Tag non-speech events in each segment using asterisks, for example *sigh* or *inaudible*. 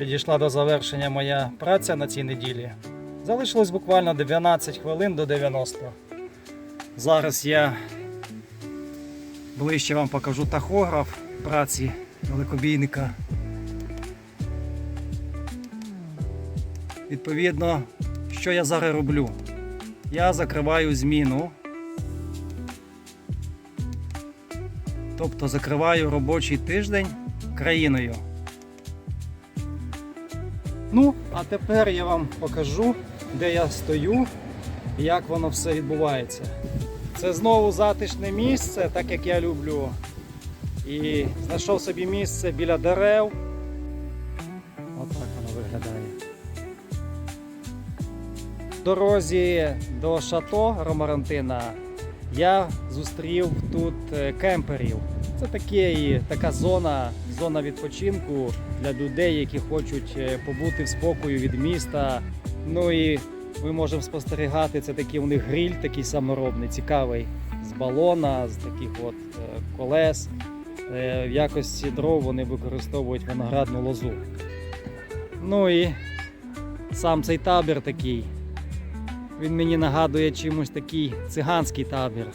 Підійшла до завершення моя праця на цій неділі. Залишилось буквально 12 хвилин до 90. Зараз я ближче вам покажу тахограф праці далекобійника. Відповідно, що я зараз роблю? Я закриваю зміну. Тобто закриваю робочий тиждень країною. Ну, а тепер я вам покажу, де я стою і як воно все відбувається. Це знову затишне місце, так як я люблю. І знайшов собі місце біля дерев. Отак воно виглядає. В дорозі до шато Ромарантина я зустрів тут е, кемперів. Це такі, така зона, зона відпочинку для людей, які хочуть е, побути в спокою від міста. Ну і ми можемо спостерігати, це такий у них гриль, такий саморобний, цікавий, з балона, з таких от е, колес. Е, В якості дров вони використовують виноградну лозу. Ну і сам цей табір такий. Він мені нагадує чимось такий циганський табір.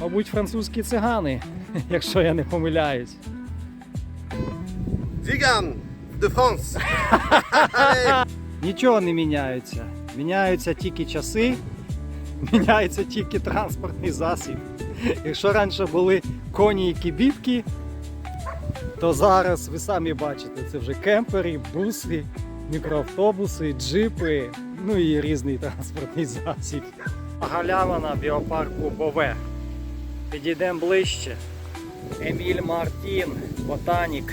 Мабуть, французькі цигани, *laughs* якщо я не помиляюсь. Vegan de France. Нічого не міняється. Міняються тільки часи, міняється тільки транспортний засіб. Якщо раніше були коні і кібітки, то зараз ви самі бачите, це вже кемпери, буси, мікроавтобуси, джипи, ну і різний транспортний засіб. Галявина біопарку Бове. Підійдемо ближче. Еміль Мартін, ботанік.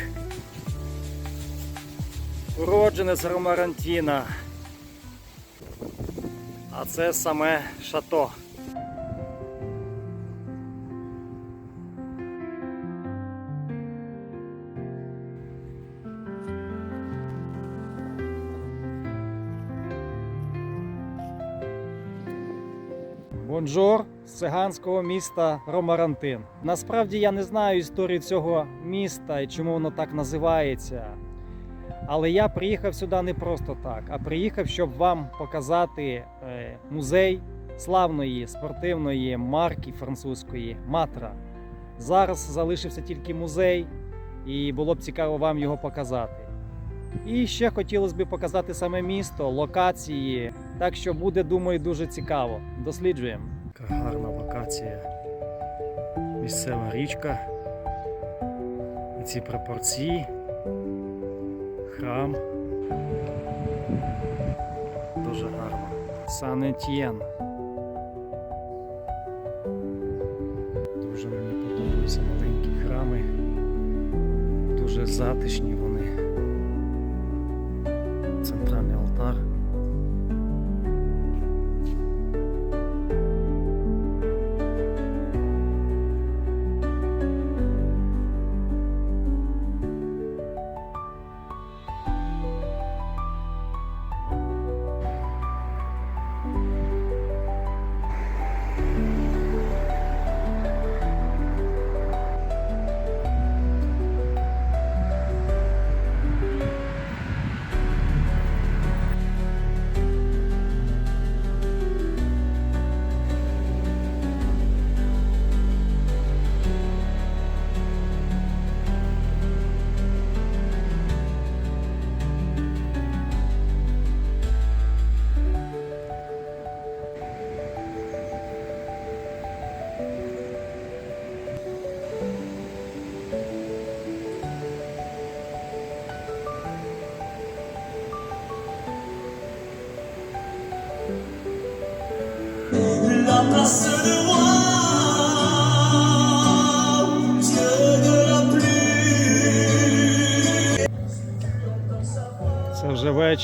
Уродженець Ромарантіна. А це саме шато. Бонжор з циганського міста Ромарантин. Насправді я не знаю історію цього міста і чому воно так називається. Але я приїхав сюди не просто так, а приїхав, щоб вам показати е, музей славної спортивної марки французької Матра. Зараз залишився тільки музей, і було б цікаво вам його показати. І ще хотілося б показати саме місто, локації. Так що буде, думаю, дуже цікаво. Досліджуємо. Яка гарна локація. Місцева річка. Ці пропорції храм. Дуже гарно. Сан Етьєн. Дуже мені подобаються маленькі храми. Дуже затишні вони.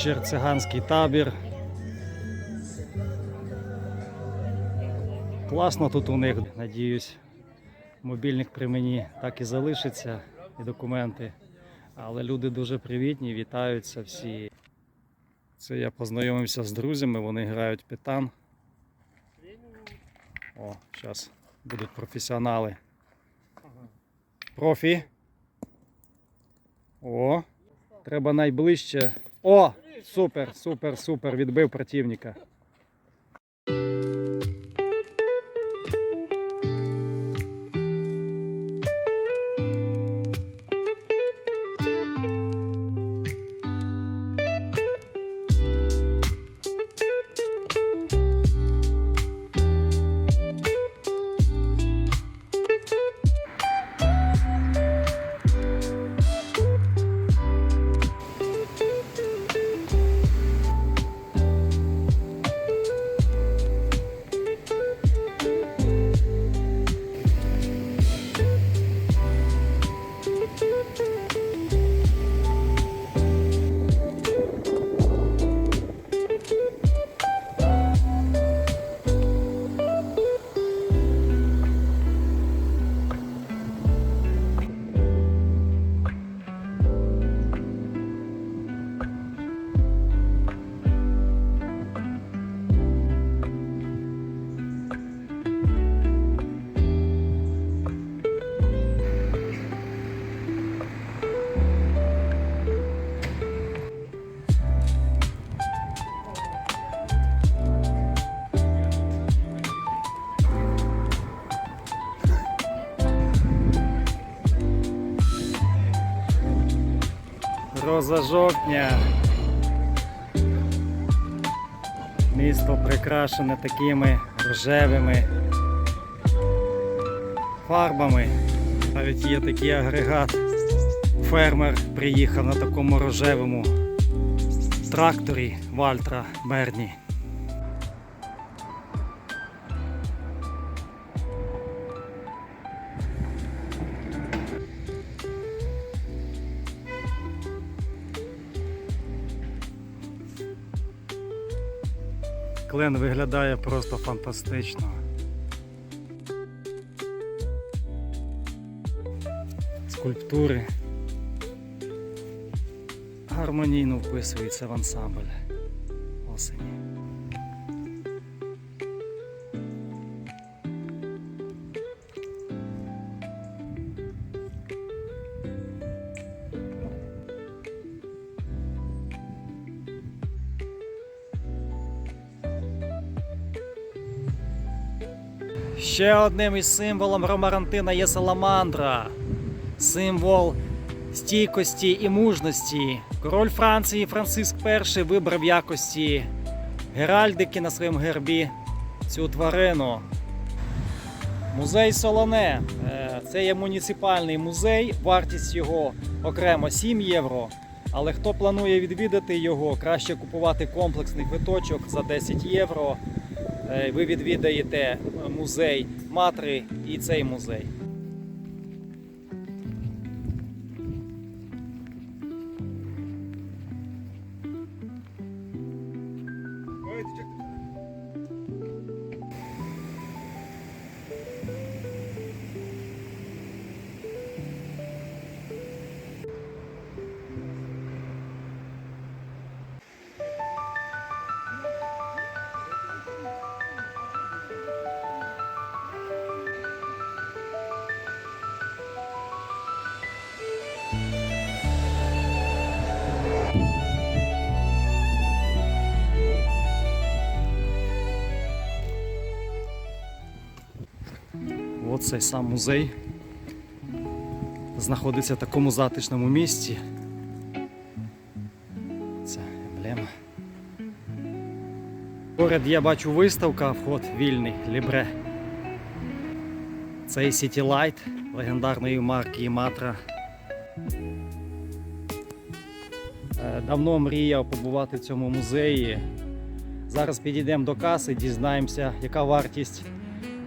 Вечір, циганський табір. Класно тут у них, надіюсь, мобільник при мені так і залишиться, і документи. Але люди дуже привітні, вітаються всі. Це я познайомився з друзями, вони грають питан. О, зараз будуть професіонали. Профі. О. Треба найближче. О! Супер, супер, супер. Відбив противника. Роза жовтня. Місто прикрашене такими рожевими фарбами. Навіть є такий агрегат. Фермер приїхав на такому рожевому тракторі Вальтра Берні. Клен виглядає просто фантастично. Скульптури гармонійно вписуються в ансамбль Ще одним із символом Ромарантина є саламандра. Символ стійкості і мужності. Король Франції Франциск І вибрав якості геральдики на своєму гербі цю тварину. Музей Солоне. Е, Це є муніципальний музей, вартість його окремо 7 євро. Але хто планує відвідати його, краще купувати комплексний квиточок за 10 євро. Е, Ви відвідаєте музей Матри і цей музей. Цей сам музей знаходиться в такому затишному місці. Це емблема. Поряд я бачу виставка, вход вільний, лібре. Цей City Light легендарної марки Іматра. Е, Давно мріяв побувати в цьому музеї. Зараз підійдемо до каси, дізнаємося, яка вартість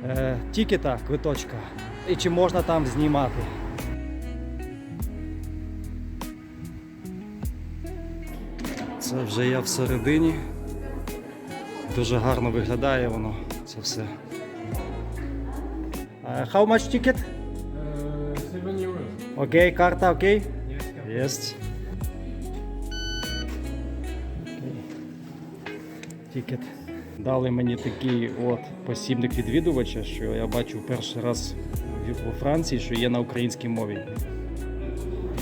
е, тікета, квиточка, і чи можна там знімати. Це вже я всередині. Дуже гарно виглядає воно. Це все. Е, How much ticket? Uh, 7 euros. Окей, карта окей? Yes, Дали мені такий от посібник відвідувача, що я бачу перший раз у Франції, що є на українській мові.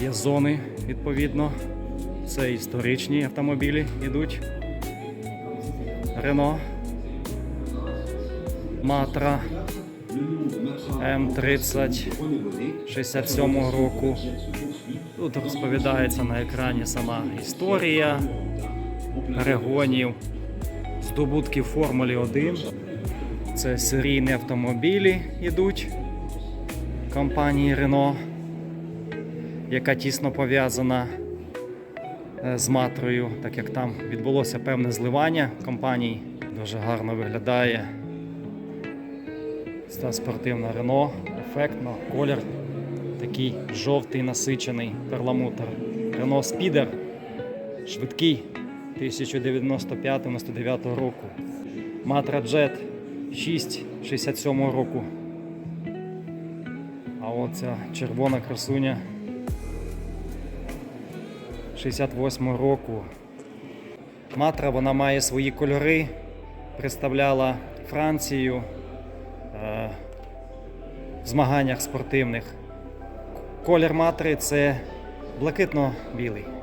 Є зони, відповідно. Це історичні автомобілі йдуть. Рено. Матра М30 67 року. Тут розповідається на екрані сама історія перегонів, здобутки Формулі 1. Це серійні автомобілі йдуть компанії Renault, яка тісно пов'язана е, з матрою, так як там відбулося певне зливання компаній. Дуже гарно виглядає. Ста спортивна Renault, ефектно, колір такий жовтий насичений перламутр. Renault Speeder, швидкий 1995-99 року. Matra Jet 6 67 року. А оця червона красуня 68 року. Матра вона має свої кольори, представляла Францію е, в змаганнях спортивних. Колір матри це блакитно-білий.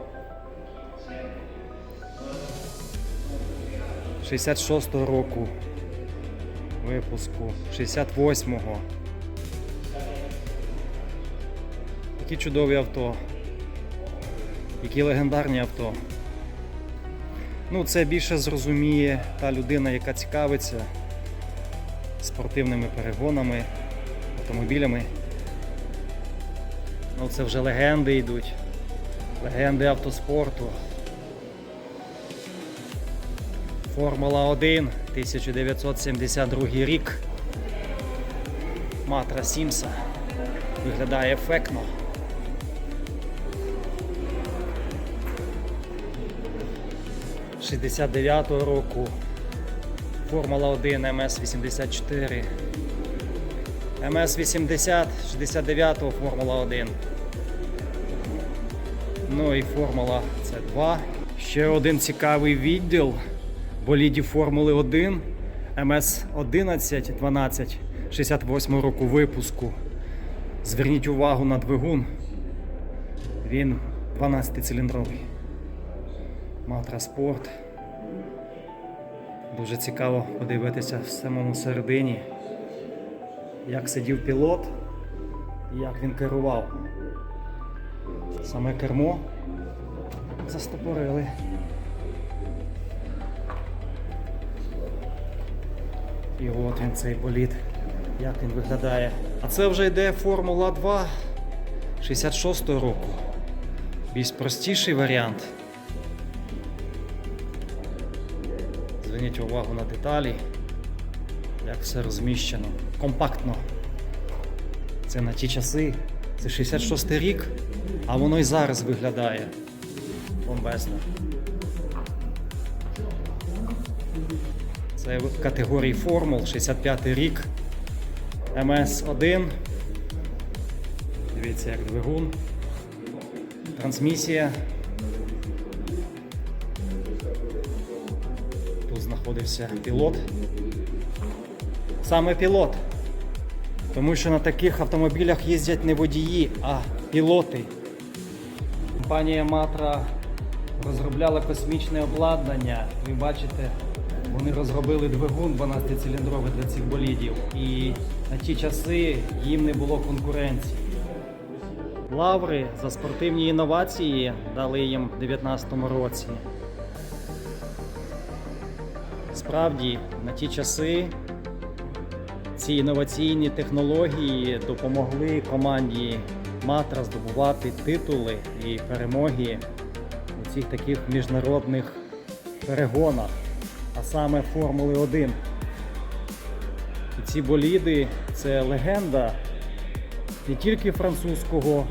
66-го року випуску, 68-го. Які чудові авто. Які легендарні авто. Ну, це більше зрозуміє та людина, яка цікавиться спортивними перегонами, автомобілями. Ну, це вже легенди йдуть. Легенди автоспорту. Формула 1, 1972 рік. Матра Сімса. Виглядає ефектно. З 69-го року. Формула 1 МС-84. МС-80, 69-го Формула 1. Ну і Формула С2. Ще один цікавий відділ болідів Формули 1 МС 11 12 68 року випуску. Зверніть увагу на двигун. Він 12-циліндровий. Матра Спорт. Дуже цікаво подивитися в самому середині, як сидів пілот і як він керував. Саме кермо застопорили. І от він цей болід, як він виглядає. А це вже йде Формула 2 66-го року. Більш простіший варіант. Зверніть увагу на деталі, як все розміщено. Компактно. Це на ті часи. Це 66 рік, а воно і зараз виглядає бомбезно. Це в категорії формул 65 рік. МС1. Дивіться, як двигун. Трансмісія. Тут знаходився пілот. Саме пілот. Тому що на таких автомобілях їздять не водії, а пілоти. Компанія Матра розробляла космічне обладнання. Ви бачите, вони розробили двигун 12-циліндровий для цих болідів. І на ті часи їм не було конкуренції. Лаври за спортивні інновації дали їм в 2019 році. Справді, на ті часи ці інноваційні технології допомогли команді Матра здобувати титули і перемоги у цих таких міжнародних перегонах, а саме Формули 1. І ці боліди це легенда не тільки французького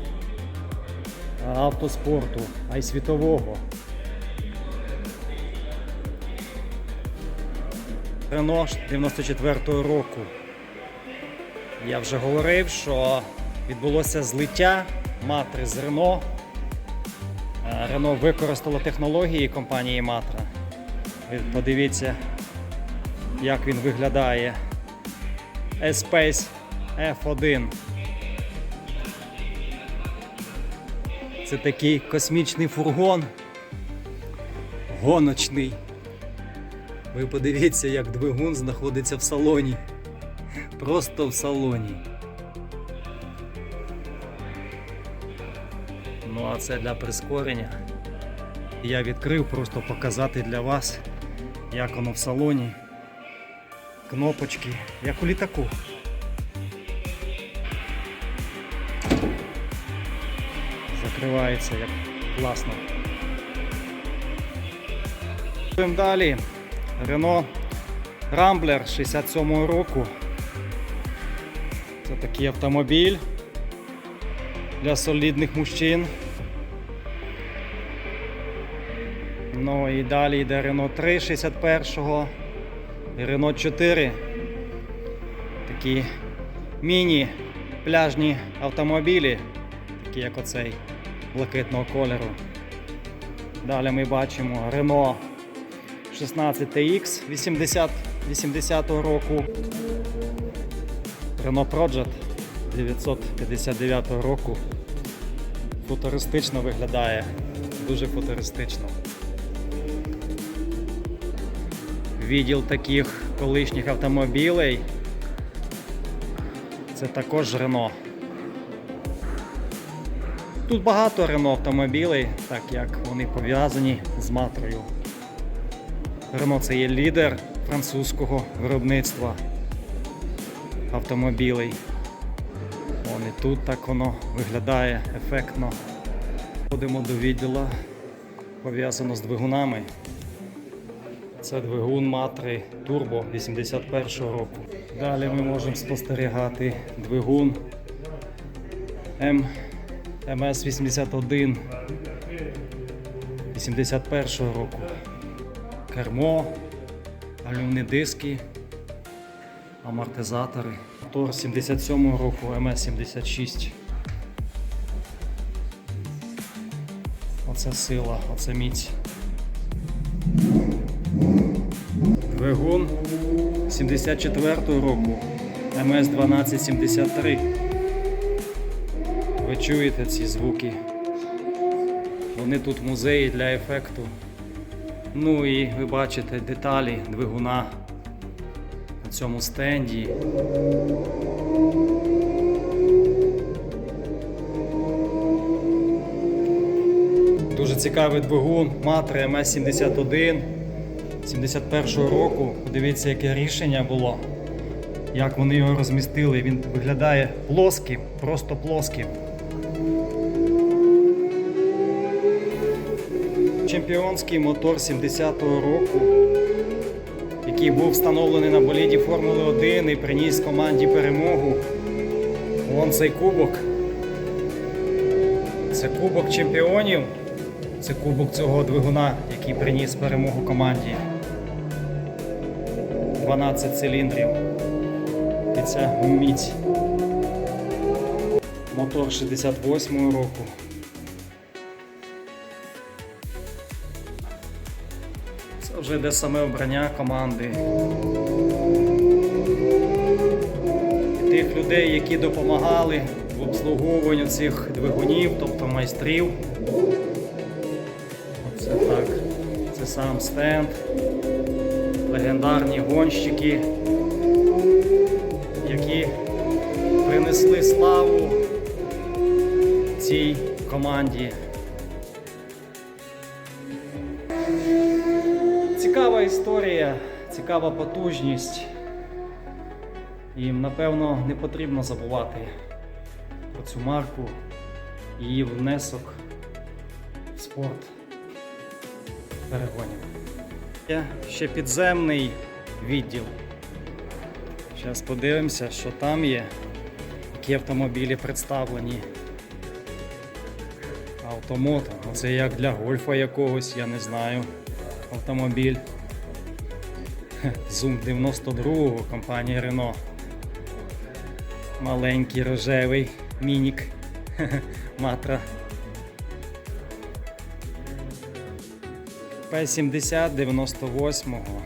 автоспорту, а й світового. Рено 94-го року. Я вже говорив, що відбулося злиття матри з Рено. Рено використало технології компанії Матра. Подивіться, як він виглядає. Espace F1. Це такий космічний фургон гоночний. Ви подивіться, як двигун знаходиться в салоні. Просто в салоні. Ну а це для прискорення. Я відкрив просто показати для вас, як воно в салоні. Кнопочки, як у літаку. Закривається як класно. Йдемо далі. Renault Rambler 67-го року. Це такий автомобіль для солідних мужчин. Ну і далі йде Renault 3 61-го і Renault 4. Такі міні-пляжні автомобілі, такі як оцей блакитного кольору. Далі ми бачимо Renault 16TX 80 80-го року. Renault Project 959 року. Футуристично виглядає. Дуже футуристично. Відділ таких колишніх автомобілей. Це також Renault. Тут багато Renault автомобілей, так як вони пов'язані з матрою. Renault це є лідер французького виробництва автомобілей. Вон і тут так воно виглядає ефектно. Ходимо до відділу, пов'язано з двигунами. Це двигун Матри Turbo 81 року. Далі ми можемо спостерігати двигун М МС-81 81 року. Кермо, алюмні диски, амортизатори. Мотор 77 року МС-76. Оце сила, оце міць. Двигун 74 року МС-1273. Ви чуєте ці звуки? Вони тут в музеї для ефекту. Ну і ви бачите деталі двигуна на цьому стенді. Дуже цікавий двигун Матри МС-71 71-го року. Подивіться, яке рішення було. Як вони його розмістили. Він виглядає плоским, просто плоским. Чемпіонський мотор 70-го року, який був встановлений на боліді Формули 1 і приніс команді перемогу. Вон цей кубок. Це кубок чемпіонів. Це кубок цього двигуна, який приніс перемогу команді. 12 циліндрів. І ця міць. Мотор 68-го року. Це вже йде саме обрання команди. І тих людей, які допомагали в обслуговуванні цих двигунів, тобто майстрів. Оце так. Це сам стенд. Легендарні гонщики, які принесли славу цій команді. Цікава історія, цікава потужність. Їм, напевно, не потрібно забувати про цю марку, її внесок в спорт перегонів. Є ще підземний відділ. Зараз подивимося, що там є, які автомобілі представлені. Автомото. Оце як для гольфа якогось, я не знаю. Автомобіль. Zoom 92-го компанії Renault. Маленький рожевий мінік. Матра. П-70 98-го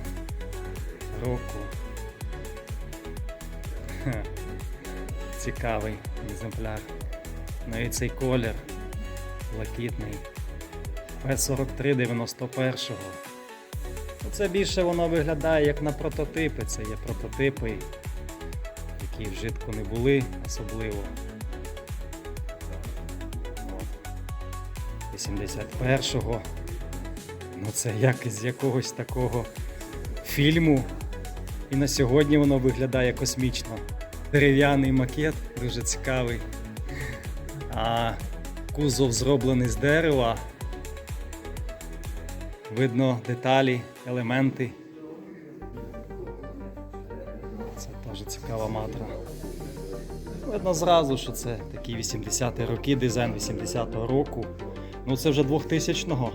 року. Цікавий екземпляр. Ну і цей колір блакитний. П-4391. Це більше воно виглядає як на прототипи. Це є прототипи, які вжитку не були особливо. От. 81-го. Ну це як з якогось такого фільму. І на сьогодні воно виглядає космічно. Дерев'яний макет, дуже цікавий. А кузов зроблений з дерева. Видно деталі, елементи. Це теж цікава матра. Видно зразу, що це такі 80-ті роки, дизайн 80-го року. Ну це вже 2000-го.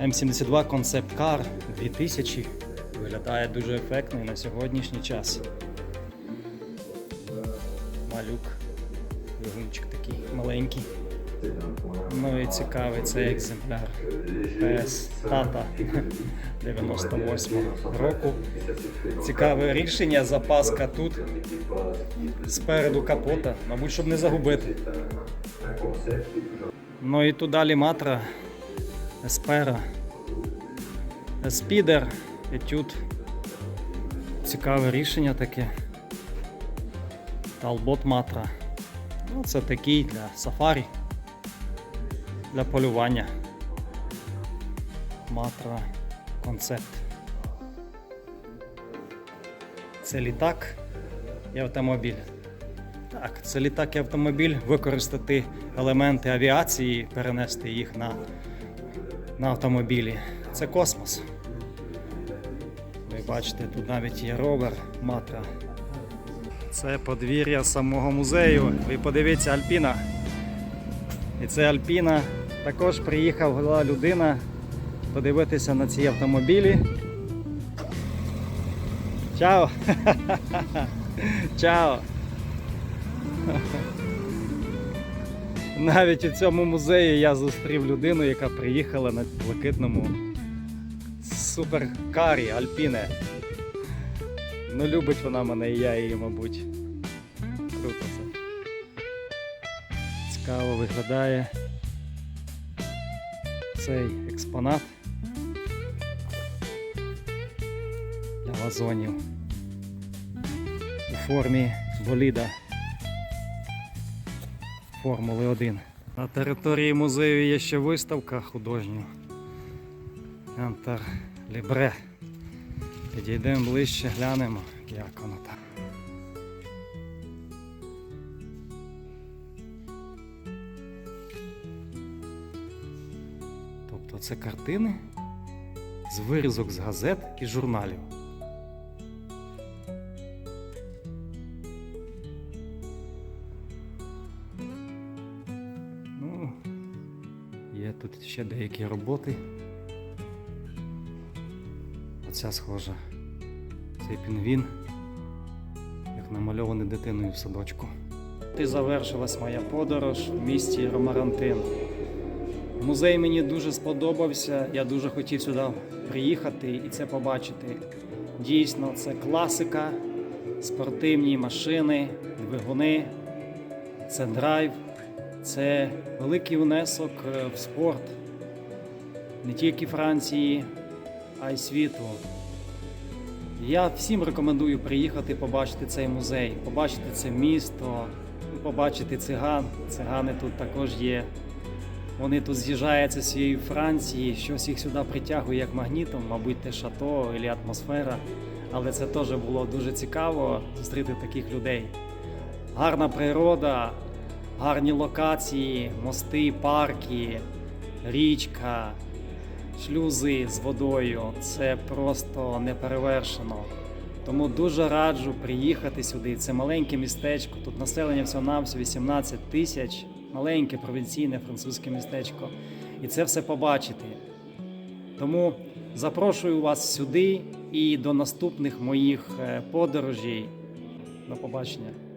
М72 Concept Car 2000 виглядає дуже ефектно на сьогоднішній час. Малюк, двигунчик такий маленький. Ну і цікавий цей екземпляр ПС Тата 98 року. Цікаве рішення, запаска тут. Спереду капота, мабуть, щоб не загубити. Ну і тут далі матра, Еспера, Спідер, етюд. Цікаве рішення таке. Талбот матра. Ну, це такий для сафарі, для полювання. Матра концепт. Це літак і автомобіль. Так, це літак і автомобіль, використати елементи авіації, перенести їх на, на автомобілі. Це космос. Ви бачите, тут навіть є ровер, матра. Це подвір'я самого музею. Ви подивіться Альпіна. І це Альпіна. Також приїхала людина подивитися на ці автомобілі. Чао! *laughs* Чао! Навіть у цьому музеї я зустрів людину, яка приїхала на блакитному суперкарі Альпіне. Ну, любить вона мене і я її, мабуть. Круто це. Цікаво виглядає цей експонат для вазонів у формі боліда Формули 1. На території музею є ще виставка художня. Антар Лібре. Підійдемо ближче, глянемо, як воно там. Тобто це картини з вирізок з газет і журналів. Тут ще деякі роботи. Оця схожа. Цей пінгвін, як намальований дитиною в садочку. І завершилась моя подорож в місті Ромарантин. Музей мені дуже сподобався. Я дуже хотів сюди приїхати і це побачити. Дійсно, це класика, спортивні машини, двигуни, це драйв, це великий внесок е, в спорт не тільки Франції, а й світу. Я всім рекомендую приїхати побачити цей музей, побачити це місто, побачити циган. Цигани тут також є. Вони тут з'їжджаються з всієї Франції, щось їх сюди притягує як магнітом, мабуть, те шато або атмосфера. Але це теж було дуже цікаво зустріти таких людей. Гарна природа, гарні локації, мости, парки, річка, шлюзи з водою. Це просто неперевершено. Тому дуже раджу приїхати сюди. Це маленьке містечко. Тут населення всього навсього 18 тисяч. Маленьке провінційне французьке містечко. І це все побачити. Тому запрошую вас сюди і до наступних моїх е, подорожей. До побачення.